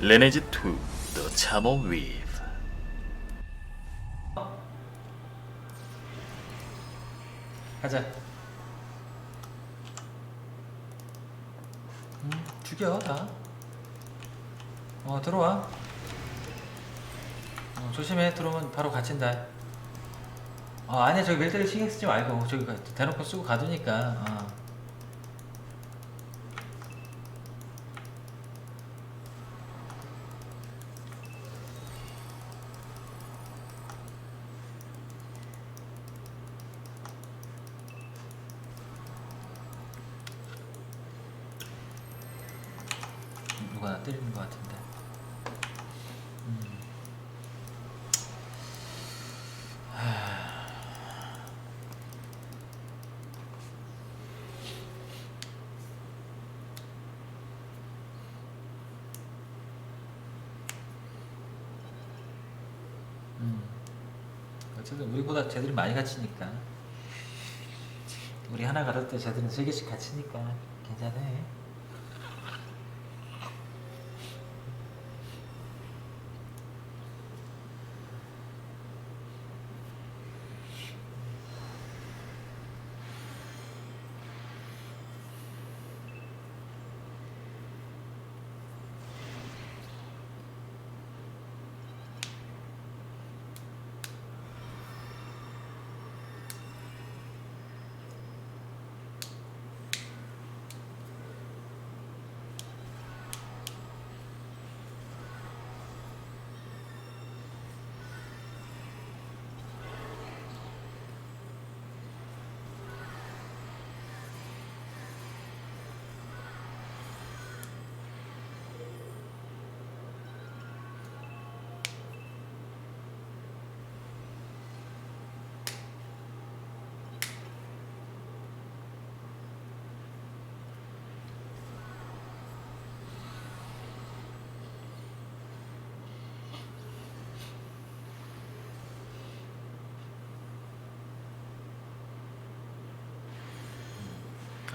Lineage 2 The Charm Weave 가자. 음, 죽여 다. 어 들어와. 어, 조심해 들어오면 바로 갇힌다. 어 아니야 저기 멜트리 신경 쓰지 말고 저기 가- 대놓고 쓰고 가두니까. 어. 누가 나 때리는 것 같은데. 음. 음. 어쨌든 우리보다 쟤들이 많이 갇히니까. 우리 하나 가를 때 쟤들은 세 개씩 갇히니까 괜찮아.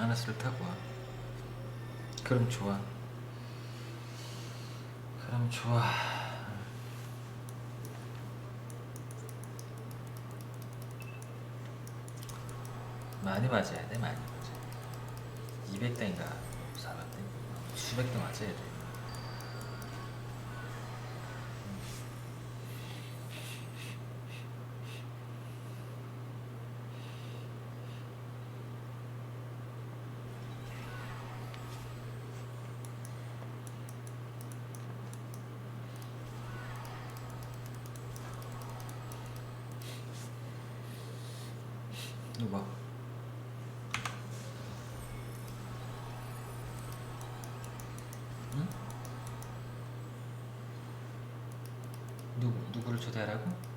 아나스를 타고 와. 그럼 좋아. 그럼 좋아. 많이 맞아야 돼, 많이 맞아. 200대인가 400대 수백 대 맞아야 돼. 누가? 응? 누구 누구를 초대하라고?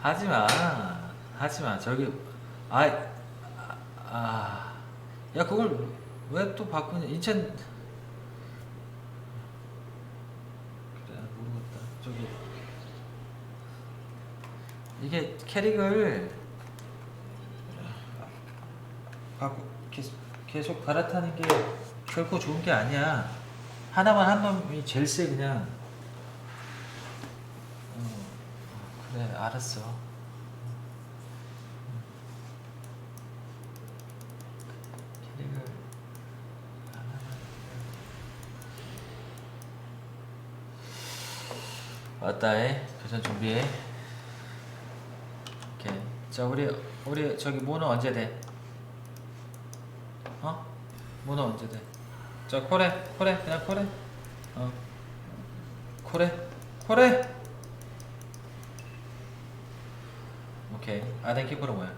하지마 하지마 저기 아, 아, 야 그걸 왜 또 바꾸냐? 인천 그래 모르겠다. 저기. 이게 캐릭을 바꾸 계속, 계속 갈아타는 게 결코 좋은 게 아니야. 하나만 한 놈이 제일 세 그냥. 어, 그래 알았어 왔다 해 교전 준비해 오케이 자 우리 우리 저기 모노 언제 돼? 어? 모노 언제 돼? 자 코레 코레 그냥 코레 어 코레 코레 오케이 아덴 키프로 뭐야?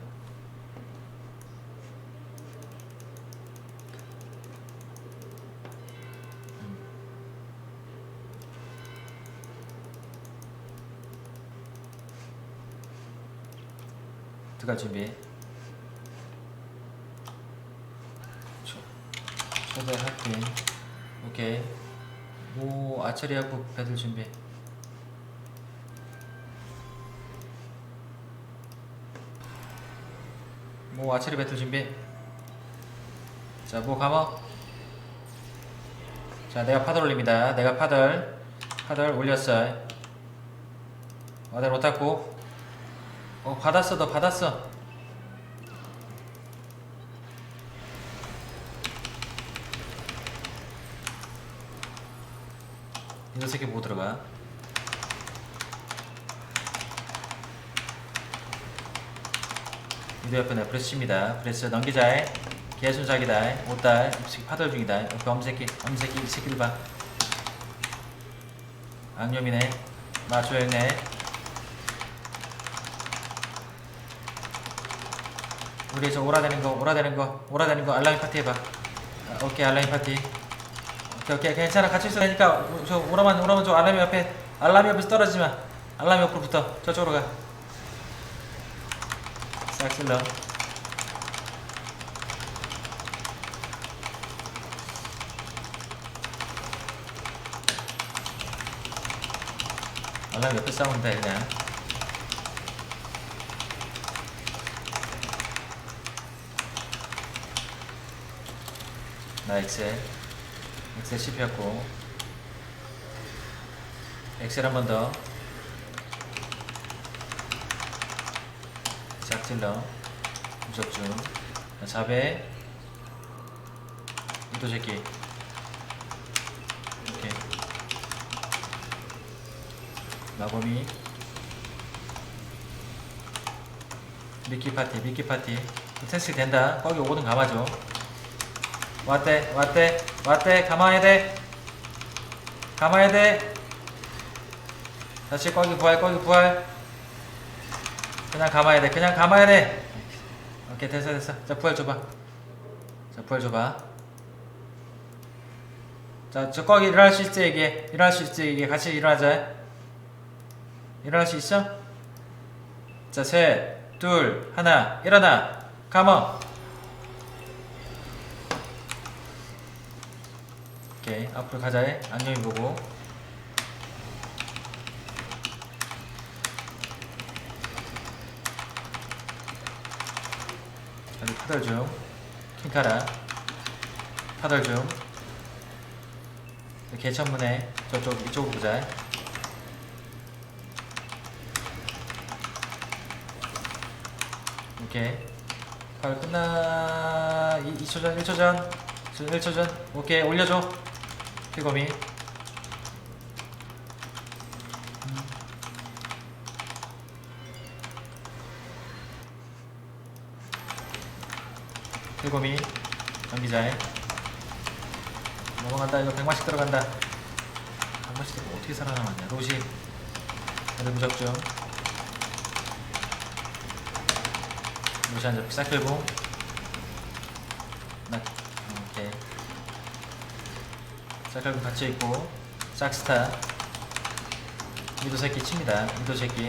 들어갈 준비. 초, 초대할게. 오케이. 뭐 아처리하고 배들 준비. 뭐 아처리 배틀 준비. 자, 뭐 감어. 자, 내가 파들 올립니다. 내가 파들. 파들 올렸어. 와들 못탔고. 어, 받았어. 너 받았어. 이거 새끼 뭐 들어가? 이도 옆에 내 프레스 칩니다. 프레스 넘기자. 옷달. 이 새끼 파덜 중이다. 옆에 엄새끼. 엄새끼 이 새끼를 봐. 악념이네. 마초였네. 우리 저 오라되는 거, 오라되는 거, 오라되는 거 알라인 파티 해봐. 아, 오케이 알라인 파티. 오케이 오케이 괜찮아 같이 있어 되니까 저 오라만 오라만 저 알람이 옆에 알람이 옆에서 떨어지지 마. 알람이 옆으로 붙어. 저쪽으로 가. 싹 쓸러. 알람 옆에 돼 그냥. 나 엑셀. 엑셀 씹혔고. 엑셀 한 번 더. 짝질러. 무적중. 자배. 이도 새끼. 오케이. 마검이. 미끼 파티, 미끼 파티. 테스트 된다. 거기 오거든 감아줘. 왔대, 왔대, 왔대. 감아야 돼. 감아야 돼. 다시 거기 부활, 거기 부활. 그냥 감아야 돼. 그냥 감아야 돼. 오케이, 됐어, 됐어. 자, 부활 줘봐. 자, 부활 줘봐. 자, 저 거기 일어날 수 있지, 얘기해. 일어날 수 있지, 얘기해. 같이 일어나자. 일어날 수 있어? 자, 셋, 둘, 하나, 일어나. 감어. 오케이, 앞으로 가자. 안녕히 보고. 여기 파덜 중. 킹카라. 파덜 중. 개천문에 저쪽 이쪽 보자. 오케이. 파울 끝나 2, 2초 전, 1초 전, 1초 전. 오케이 올려줘. 피검이. pil곰이 전기자에 넘어간다. 이거 100만씩 들어간다. 100만씩 들어 어떻게 살아남았냐. 로시. 애들 무적중 로시 한점 싹 끌고 싹 끌고 같이 있고 싹스타. 미도 새끼 칩니다. 미도 새끼.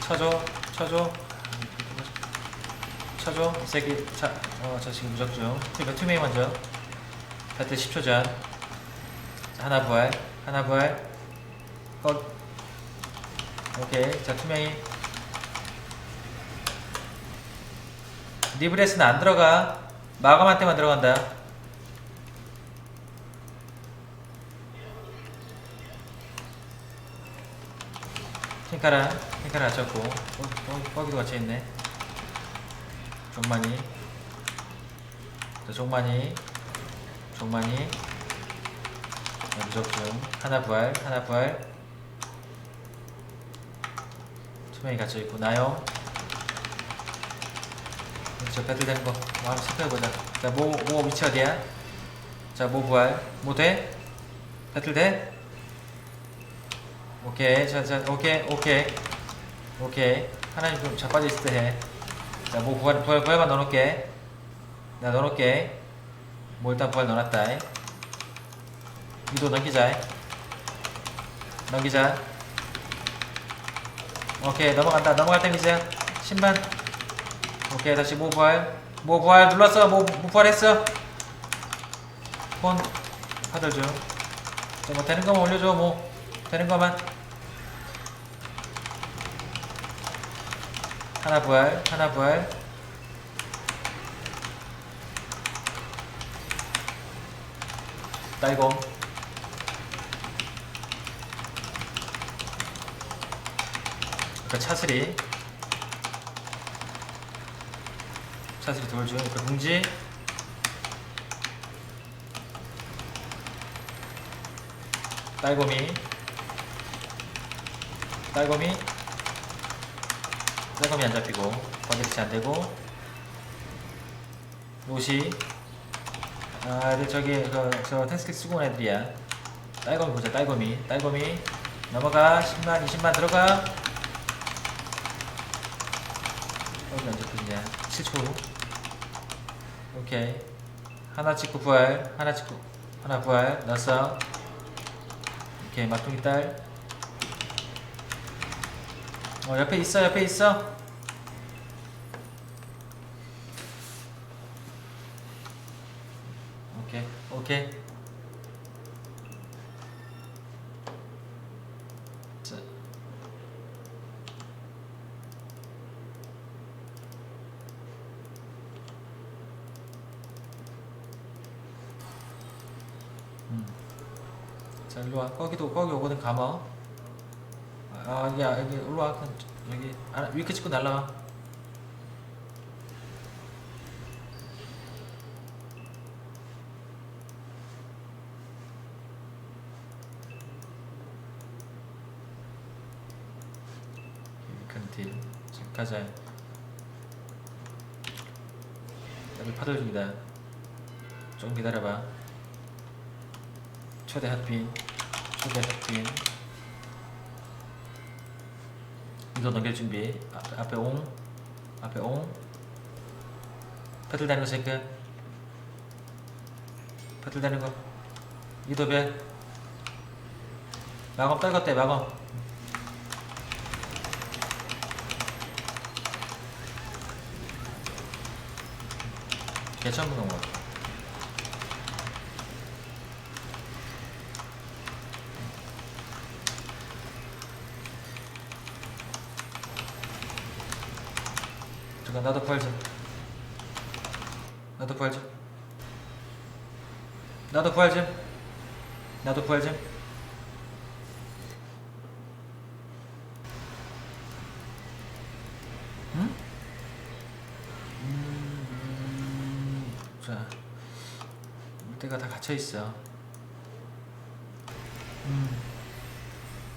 쳐줘 쳐줘. 쳐줘 이 새끼. 자, 어, 저 지금 무적 중. 투, 투메이 먼저. 배틀 10초 전. 자, 하나 부활. 하나 부활. 컷. 오케이. 자 투메이 리브레스는 안 들어가. 마감한테만 들어간다 킹카라 킹카라 맞췄고 어, 어, 거기도 갇혀있네. 종만이. 자 종만이. 종만이. 네, 무적중. 하나 부활 하나 부활. 투명이 갇혀있고 나요 저 배틀 되는 거 뭐, 한번 체크해보자. 자뭐 뭐 위치 어디야? 자뭐 부활. 뭐 돼? 배틀 돼? 오케이 자자 오케이 오케이 오케이 하나님 좀 자빠져 있을 때해 자, 뭐 부활, 부활, 부활만 넣어놓을게. 내가 넣어놓을게. 뭐 일단 부활 넣어놨다. 위도 넘기자. 넘기자. 오케이, 넘어간다. 넘어갈 때 이제 신반. 오케이, 다시 뭐 부활. 뭐 부활 눌렀어. 뭐, 뭐 부활했어. 폰. 파들 중. 자, 뭐 되는 거만 올려줘 뭐 되는 거만 하나 부활 하나 부활. 딸공 그 차슬이. 차슬이 돌중. 그 궁지. 딸고미. 딸고미 딸고미 안 잡히고 번개치 안 되고 로시. 아 근데 저기 그저 테스트 쓰고 온 애들이야. 딸고미 보자 딸고미 딸고미 넘어가. 10만 20만 들어가. 어디 안 잡히냐? 7초. 오케이. 하나 찍고 부활 하나 찍고 하나 부활. 넣었어. 오케이 막둥이 딸. 어 옆에 있어 옆에 있어. 오케이 오케이. 자. 음. 자 일로 와 거기도 거기 오거든 감어 아 여기 여기 일로 와. 그냥 여기 아, 위크 찍고 날라와 위크는 가자. 여기 파도 중이다. 좀 기다려봐. 초대 핫빈 초대 핫빈 이거 넘길 준비. 앞, 앞에 옹 앞에 옹. 패들 거 체크 패들 다니는 거 이도벨 마검 떨궜대 마검. 보는 거 잠깐 나도 좀 나도 좀 나도 좀 나도 좀 응? 음, 자 물때가 다 갇혀 있어. 음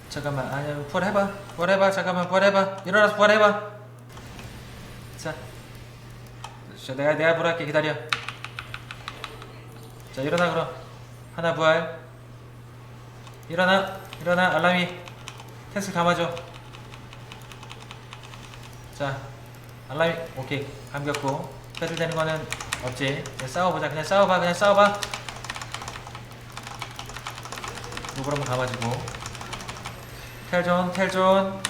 잠깐만 아니 부활해봐. 부활해봐 잠깐만 부활해봐. 일어나서 부활해봐 자, 자 내가 내가 부활할게 기다려. 자 일어나 그럼 하나 부활. 일어나 일어나 알람이 테스트 감아줘. 자 알람이 오케이 감겼고 패들 되는 거는 없지. 그냥 싸워보자 그냥 싸워봐 그냥 싸워봐. 요걸 한번 감아주고 텔존 텔존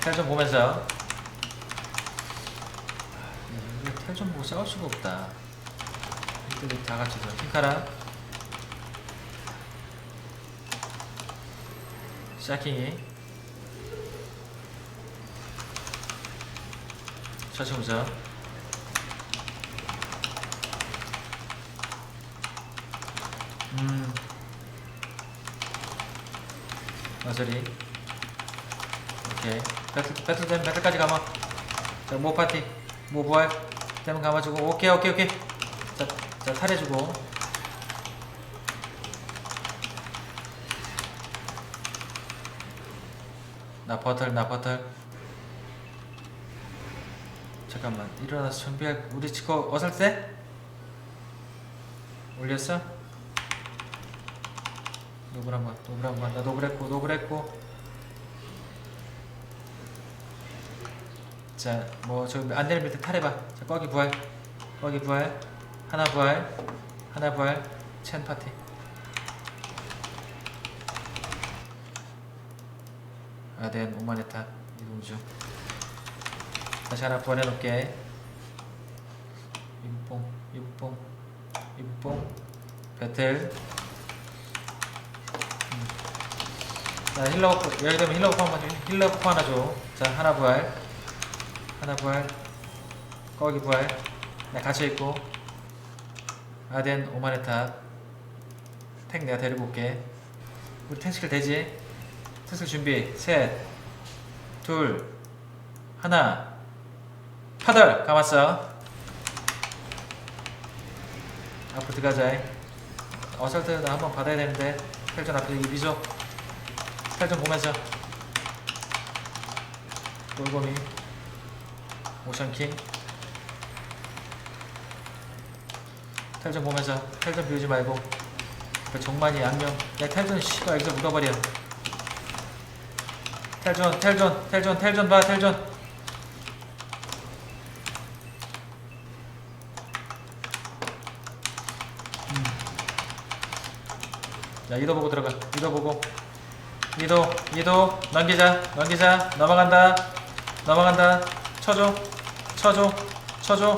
텔존 보면서 텔좀 보고 싸울 수가 없다. 이들이 다 같이 저 핑카라. 샤킹이 차치우자. 음. 마저리 오케이. 배틀 배틀 된 배틀까지 가마 자 모 파티. 모 부활 되면 감아주고. 오케이 오케이 오케이. 자, 자 탈해주고. 나 버틀 나 버틀 잠깐만 일어나서 준비할 우리 치고 어설세? 올렸어? 노블 한번 노블 한번. 나 노블 했고 노블 했고 자, 뭐 저 안되는 밑에 탈해봐. 자, 거기 부활, 거기 부활, 하나 부활, 하나 부활, 첸 파티. 아덴 오마네타 이동 중. 다시 하나 부활해 놓을게. 이봉, 이봉, 이봉, 배틀. 자 힐러 버프 여기 되면 힐러 버프 한번 줘. 힐러 버프 하나 줘 자 하나 부활 하나 부활 거기 부활 나 갇혀있고. 아덴 오마네탑. 탱 내가 데리고 올게. 우리 탱스킬 되지? 탱스킬 준비. 셋둘 하나. 파덜 감았어. 앞으로 들어가자. 어설트 나 한번 받아야 되는데. 텔전 앞에 미소. 텔전 보면서. 돌고미 오션킹 텔전 보면서 텔전 비우지 말고 그 정만이 양념. 야 텔전 씨발 여기서 묻어버려. 텔전 텔전 텔전 텔전 봐 텔전. 자 이도 보고 들어가. 이도 보고. 이도 이도. 넘기자. 넘기자. 넘어간다. 넘어간다. 쳐줘 쳐줘 쳐줘